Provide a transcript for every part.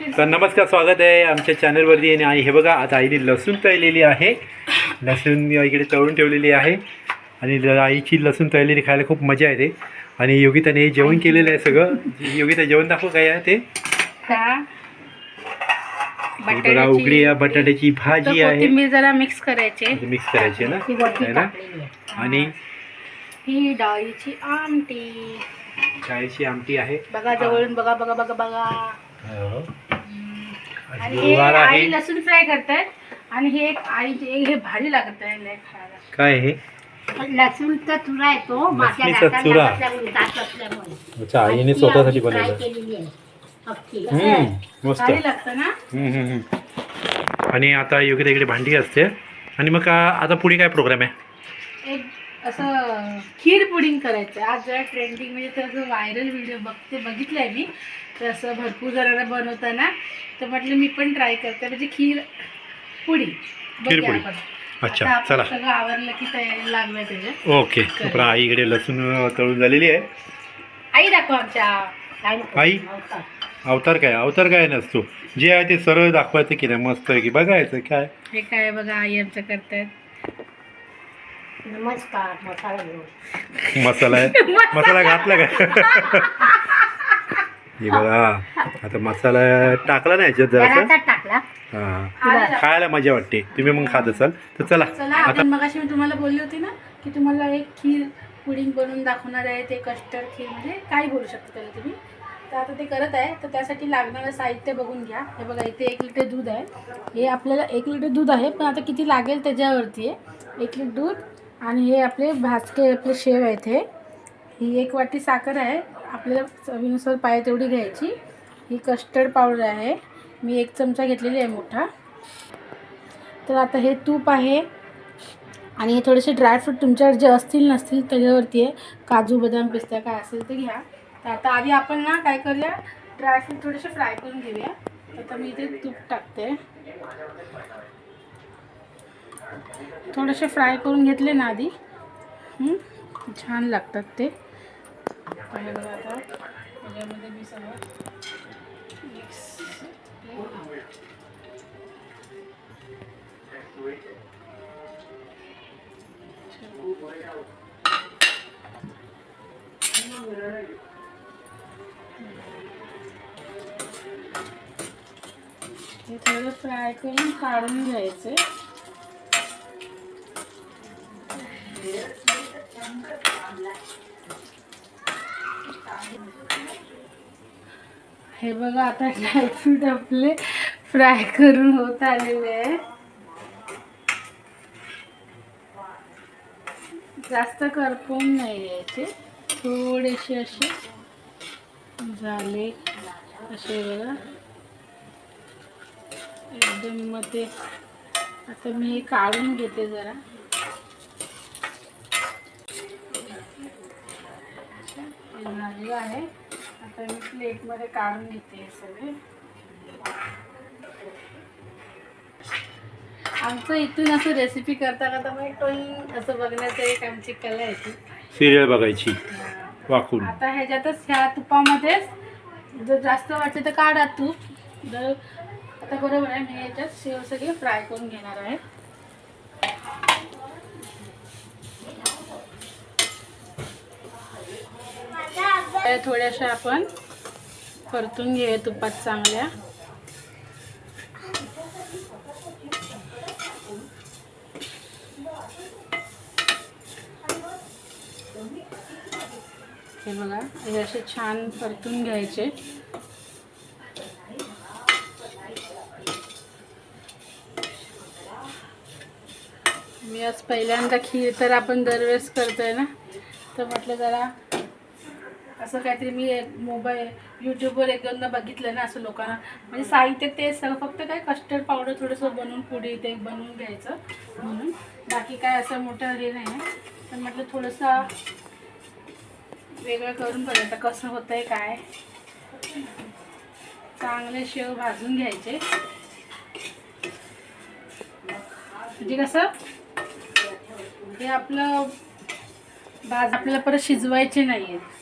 तर नमस्कार स्वागत आहे आमच्या चॅनलवरती. आणि आई हे बघा आता आईने लसूण तळलेली आहे. लसूण इकडे तळून ठेवलेली आहे. आणि आईची लसूण तळलेली खायला खूप मजा येते. आणि योगिताने जेवण केलेलं आहे सगळं. योगिता जेवण दाखव काय आहे ते. हे बघा उकडी आहे बटाट्याची भाजी आहे. जरा मिक्स करायचे. मिक्स करायची आहे ना? आणि ही डाळीची आमटी. चाळीची आमटी आहे. बघा जवळून बघा बघा बघा बघा. हो. आणि हे आई लसूण फ्राय करतायत आणि हे एक आई हे भारी लागत आहे लय खायला काय आहे लसूणचा चुरा येतो माझ्या लसणीचा दाताला चुरा. बसल्यामुळे, दात असल्यामुळे. अच्छा आईने स्वतःसाठी बनवलं फ्राय केलेली आहे. अख्खी. हम्म, मस्त भारी लागतं ना हम्म, हम्म, हम्म. आणि आता योग्य इकडे भांडी असते आणि मग आता पुढे काय प्रोग्राम आहे असं खीर पुडिंग करायचं आज जरा ट्रेंडिंग म्हणजे तसं व्हायरल व्हिडिओ बघते बघितलंय मी. तर असं भरपूर जणांना बनवताना. तर म्हटलं मी पण ट्राय करते. म्हणजे खीर पुडिंग. खीर बघूया. आपण. अच्छा चला. सगळं आवरलं की तयारी लागलं त्याच्या ओके. आपण आईकडे लसूण तळून झालेली आहे. आई दाखव आमच्या. आई. अवतार काय? अवतार काय नसतो. जे आहे ते सरळ दाखवायचं की नाही? मस्त आहे की बघायचं काय? हे काय बघा आई आमचं करतायत. नमस्कार मसाला घेऊन. मसाला मसाला. घातला काय हे बघा आता मसाला टाकला नाही याच्यात जरासा? टाकला. हां? खायला मजा वाटते. तुम्ही मग खात असाल तर चला. चला आता आपण मगाशी मी तुम्हाला बोलली होती ना की तुम्हाला एक खीर पुडिंग बनवून दाखवणार आहे ते कस्टर्ड खीर म्हणजे काय बोलू शकता त्याला तुम्ही. तर आता ते करत आहे तर त्यासाठी लागणारं साहित्य बघून घ्या. हे बघा इथे एक लिटर दूध आहे. हे आपल्याला एक लिटर दूध आहे पण आता किती लागेल त्याच्यावरती आहे? एक लिटर दूध आणि हे आपले भाजके आपले शेव आहेत हे. ही एक वाटी साखर आहे. आपल्याला चवीनुसार पाय तेवढी घ्यायची. ही कस्टर्ड पावडर आहे. मी एक चमचा घेतलेली आहे मोठा. तर आता हे तूप आहे. आणि हे थोडेसे ड्रायफ्रूट तुमच्यावर जे असतील नसतील त्याच्यावरती आहे. काजू बदाम पिस्ता काय असेल ते घ्या. तर आता आधी आपण ना काय करूया? ड्रायफ्रूट थोडेसे फ्राय करून घेऊया. आता मी इथे तूप टाकते. थोडेसे फ्राय करून घेतले ना आधी. छान लागतात ते. बघा आता. त्याच्यामध्ये मी सगळं हे थोडं फ्राय करून काढून घ्यायचे. हे बघा आता ड्रायफ्रूट आपले फ्राय करून होत आलेले आहे. जास्त करपून नाही घ्यायचे. थोडेसे असे झाले. असे बघा. एकदम मग ते आता मी हे काढून घेते जरा. हे झालेलं आहे. आता मी प्लेटमध्ये काढून घेते हे सगळे. आमचं इथून असं रेसिपी करता करता मग टोईंग असं बघण्याचं एक आमची कला आहे ती. सिरियल बघायची. वाकून. आता ह्याच्यातच ह्या तुपामध्येच जर जास्त वाटते तर काढा तूप. जर आता बरोबर आहे मी याच्यात शेव सगळे फ्राय करून घेणार आहे. त्या थोड्याशा आपण परतून घेऊया तुपात चांगल्या. हे बघा हे असे छान परतून घ्यायचे. मी आज पहिल्यांदा खीर तर आपण दरवेळेस करतोय ना? तर म्हटलं जरा असं काहीतरी मी मोबाईल यूट्यूबवर एक दोनदा बघितलं ना असं लोकांना. म्हणजे साहित्य ते सगळं फक्त काय कस्टर्ड पावडर थोडंसं बनवून पुढे ते बनवून घ्यायचं म्हणून. बाकी काय असं मोठं हे नाही आहे. म्हटलं थोडंसं वेगळं करून बघा आता कसं होतं आहे काय. चांगले शेव भाजून घ्यायचे. म्हणजे कसं? हे आपलं भाज आपल्याला परत शिजवायचे नाही आहेत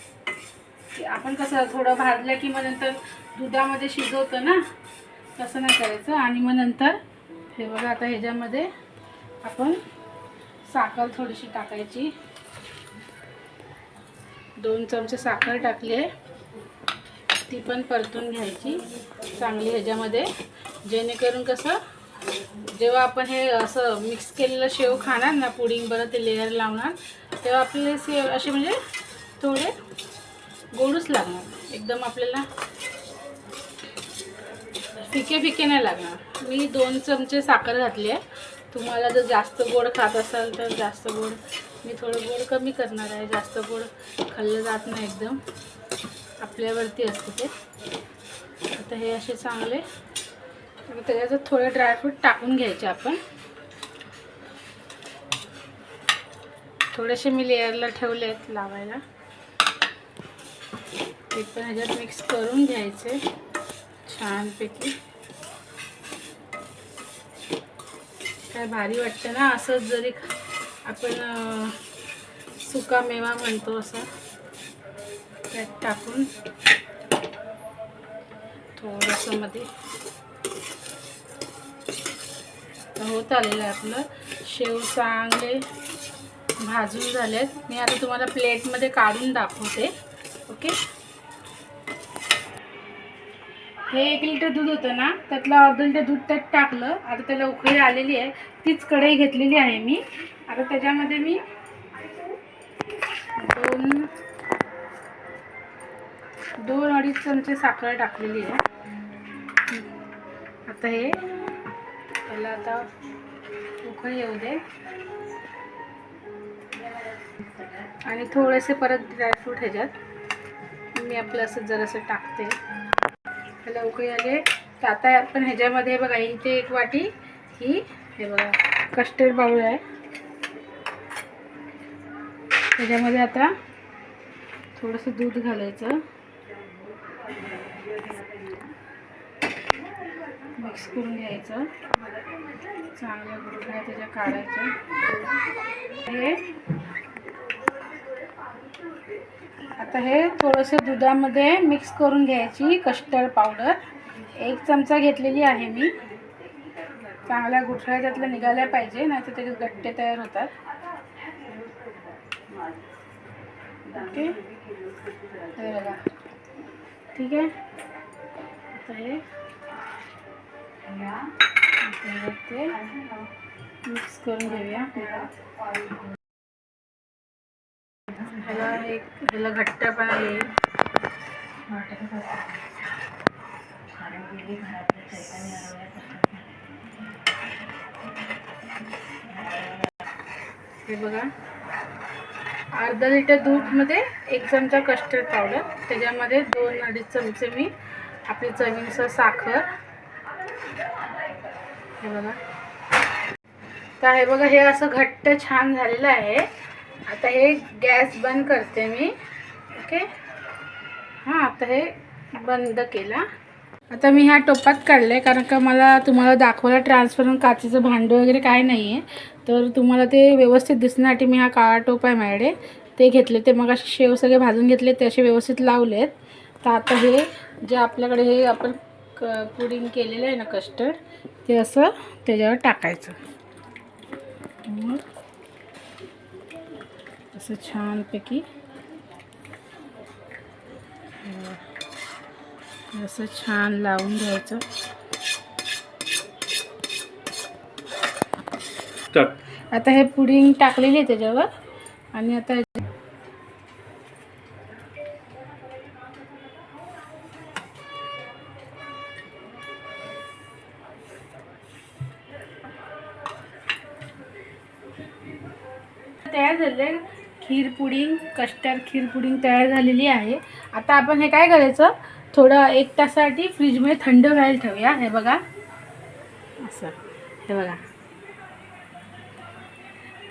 आपण कसं थोडं भाजलं की मग नंतर दुधामध्ये शिजवतो ना तसं नाही करायचं. आणि मग नंतर हे बघा आता ह्याच्यामध्ये आपण साखर थोडीशी टाकायची. दोन चमचे साखर टाकली आहे. ती पण परतून घ्यायची चांगली ह्याच्यामध्ये. जेणेकरून कसं जेव्हा आपण हे असं मिक्स केलेलं शेव खाणार ना पुडिंग बरं ते लेअर लावणार तेव्हा आपले सेव असे म्हणजे थोडे गोडच लागणार. एकदम आपल्याला फिके फिके नाही लागणार. मी दोन चमचे साखर घातली आहे. तुम्हाला जर जास्त गोड खात असाल तर जास्त गोड. मी थोडं गोड कमी करणार आहे. जास्त गोड खाल्लं जात नाही एकदम. आपल्यावरती असते ते. आता हे असे चांगले. त्याच्यात थोडे ड्रायफ्रूट टाकून घ्यायचे आपण. थोडेसे मी लेअरला ठेवले आहेत लावायला. ते पण ह्याच्यात मिक्स करून घ्यायचे. छानपैकी. काय भारी वाटतं ना असंच जरी आपण सुका मेवा म्हणतो असं त्यात टाकून थोडंसं मध्ये. होत आलेलं आहे आपलं. शेव चांगले भाजून झालेत. मी आता तुम्हाला प्लेटमध्ये काढून दाखवते. ओके? हे एक लिटर दूध होतं ना त्यातलं अर्ध लिटर दूध त्यात टाकलं. आता त्याला उकळी आलेली आहे. तीच कढई घेतलेली आहे मी. आता त्याच्यामध्ये मी दोन दोन अडीच चमचे साखर टाकलेली आहे. आता हे त्याला आता उकळी येऊ दे. आणि थोडेसे परत ड्रायफ्रूट ह्याच्यात. मी आपलं असं जरासं टाकते. लवकर उकळी आले. तर आता आपण ह्याच्यामध्ये बघा इथे एक वाटी ही हे बघा कस्टर्ड बाऊल आहे. त्याच्यामध्ये आता थोडंसं दूध घालायचं. मिक्स करून घ्यायचं. चांगल्या गुठळ्या त्याच्या काढायचं हे आता हे थोडंसं दुधामध्ये मिक्स करून घ्यायची कस्टर्ड पावडर एक चमचा घेतलेली आहे मी. चांगल्या गुठळ्या त्यातल्या निघाल्या पाहिजे नाही तर त्याचे गट्टे तयार होतात. ओके. बघा. ठीक आहे? आता हे. मिक्स करून घेऊया. ह्याला एक ह्याला घट्टपणा येईल हे बघा. अर्धा लिटर दूधमध्ये एक चमचा कस्टर्ड पावडर त्याच्यामध्ये दोन अडीच चमचे मी आपली चवीनुसार साखर. हे बघा. तर हे बघा हे असं घट्ट छान झालेलं आहे. आता हे गॅस बंद करते मी ओके? हां आता हे बंद केला. आता मी ह्या टोपात काढलं आहे कारण का मला तुम्हाला दाखवायला ट्रान्सपरंट काचेचं भांडं वगैरे काय नाही आहे तर तुम्हाला ते व्यवस्थित दिसण्यासाठी मी हा काळा टोप आहे मॅडे ते घेतले ते मग असे शेव सगळे भाजून घेतले ते असे व्यवस्थित लावलेत. तर आता हे जे आपल्याकडे हे आपण क पुडिंग केलेलं आहे ना कस्टर्ड ते असं त्याच्यावर टाकायचं. मग असं छानपैकी. असं छान लावून घ्यायचं. आता हे पुडिंग टाकलेली आहे त्याच्यावर. आणि आता तयार झाले खीर पुडिंग कस्टर्ड खीर पुडिंग तयार झालेली आहे. आता आपण हे काय करायचं? थोडं एक तासासाठी फ्रीजमध्ये थंड व्हायला ठेवूया. हे बघा. असं. हे बघा.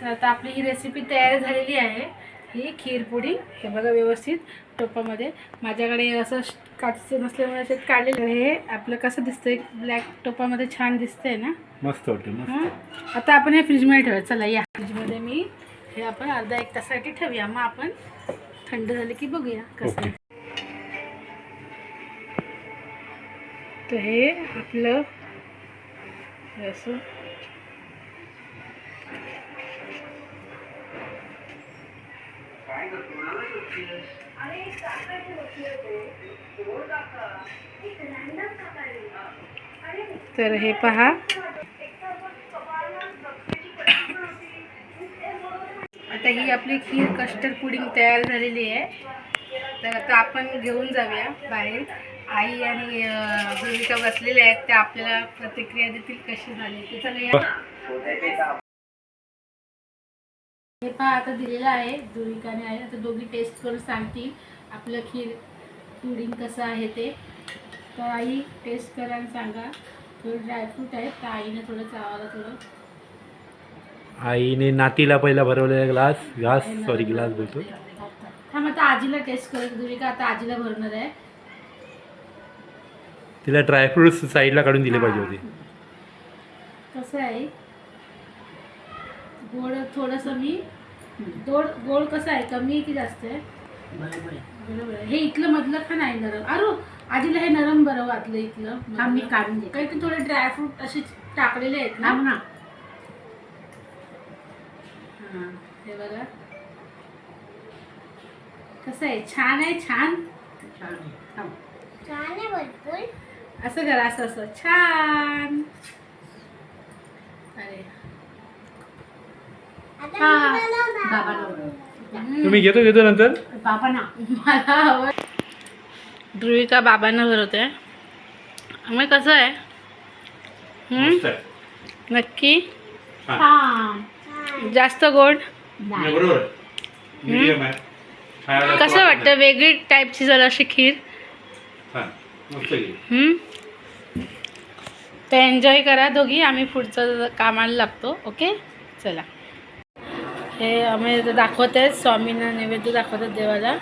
तर आता आपली ही रेसिपी तयार झालेली आहे. ही खीर पुडी हे बघा व्यवस्थित टोपामध्ये. माझ्याकडे असं काचेचं नसल्यामुळे असे काढलेलं हे आपलं कसं दिसतंय? ब्लॅक टोपामध्ये छान दिसतंय ना? मस्त वाटतं? आता आपण हे फ्रीजमध्ये ठेवूया. चला या. फ्रीजमध्ये मी हे आपण अर्धा एक तासासाठी ठेवूया. मग आपण थंड झाले की बघूया कसं. तर हे आपलं असं. तर हे पहा. आता ही आपली खीर कस्टर्ड पुडिंग तयार झालेली आहे. तर आता आपण घेऊन जाऊया बाहेर. आई आणि भूमिका बसलेल्या आहेत. त्या आपल्याला प्रतिक्रिया देतील कशी झाली ते चला या. हे पहा आता दिलेलं आहे. धुरिकाने आहे. आता दोघी टेस्ट करून सांगतील आपलं खीर पुडिंग कसं आहे ते. तर आई टेस्ट करा आणि सांगा. थोडं ड्रायफ्रूट आहे. तर आईने थोडं चावायला थोडं आईने नातीला पहिला भरवलेला ग्लास ग्लास सॉरी ग्लास बोलतो. थांब आता आजीला टेस्ट करत धुरिका आता आजीला भरणार आहे. तिला ड्रायफ्रुट्स साईडला काढून दिले पाहिजे होते. कसं आहे? गोड थोडंसं मी गोड गोड कसं आहे? कमी आहे की जास्त आहे? बरोबर आहे. बरोबर आहे हे इथलं मधलं का नाही नरम. अरे आजीला हे नरम बरं वाटलं इथलं. मी काढून देते. काही ते थोडे ड्रायफ्रूट असे टाकलेले आहेत ना? हां हे बघा. कसं आहे? छान आहे छान? छान आहे. थांब. असं करा असं असं. छान. अरे. हा. बोलव. तुम्ही घेतो घेतो नंतर? बाबा ना मला हवं ध्रुविका बाबांना भरवते मग कसं आहे? हम्म? नक्की? छान. जास्त गोड. कसं वाटतं? वेगळी टाईपची जरा अशी खीर? तर एन्जॉय करा दोघी. आम्ही पुढचं कामाला लागतो. ओके चला. हे आम्ही दाखवत आहे स्वामींना नैवेद्य दाखवतात देवाला.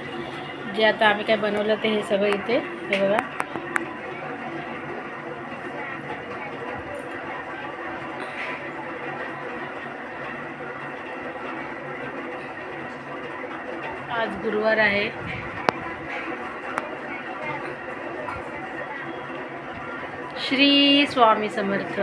जे आता आम्ही काय बनवलं ते हे सगळं इथे. हे बघा. आज गुरुवार आहे. श्री स्वामी समर्थ.